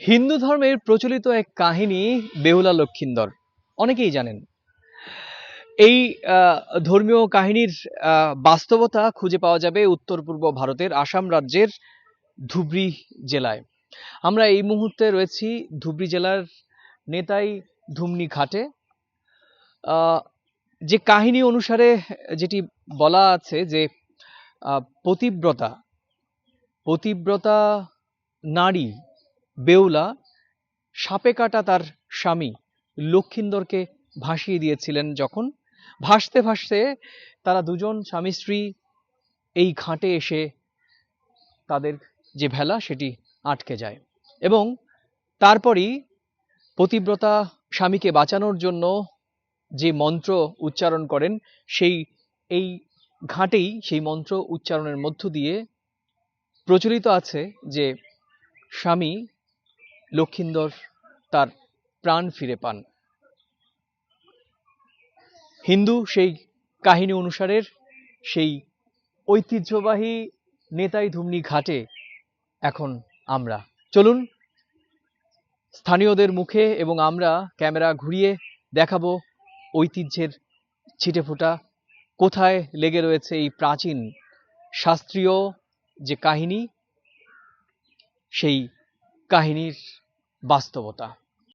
হিন্দু ধর্মের প্রচলিত এক কাহিনী বেহুলা লক্ষিন্দর। অনেকেই জানেন। এই ধর্মীয় কাহিনীর বাস্তবতা খুঁজে পাওয়া যাবে উত্তর পূর্ব ভারতের আসাম রাজ্যের ধুবড়ি জেলায়। আমরা এই মুহূর্তে রয়েছি ধুবড়ি জেলার নেতাই ধুমনি ঘাটে। যে কাহিনী অনুসারে যেটি বলা আছে যে পতিব্রতা পতিব্রতা নারী বেউলা সাপে কাটা তার স্বামী লক্ষিন্দরকে ভাসিয়ে দিয়েছিলেন যখন। ভাসতে ভাসতে তারা দুজন স্বামী স্ত্রী এই ঘাটে এসে তাদের যে ভেলা সেটি আটকে যায় এবং তারপরই পতিব্রতা স্বামীকে বাঁচানোর জন্য যে মন্ত্র উচ্চারণ করেন, সেই, এই ঘাটেই সেই মন্ত্র উচ্চারণের মধ্য দিয়ে প্রচলিত আছে যে স্বামী লক্ষিন্দর তার প্রাণ ফিরে পান। হিন্দু সেই কাহিনী অনুসারের সেই ঐতিহ্যবাহী নেতাই ধুমনি ঘাটে এখন আমরা। চলুন, স্থানীয়দের মুখে এবং আমরা ক্যামেরা ঘুরিয়ে দেখাবো ঐতিহ্যের ছিটেফোঁটা, কোথায় লেগে রয়েছে এই প্রাচীন শাস্ত্রীয় যে কাহিনী, সেই কাহিনীর বাস্তবতা।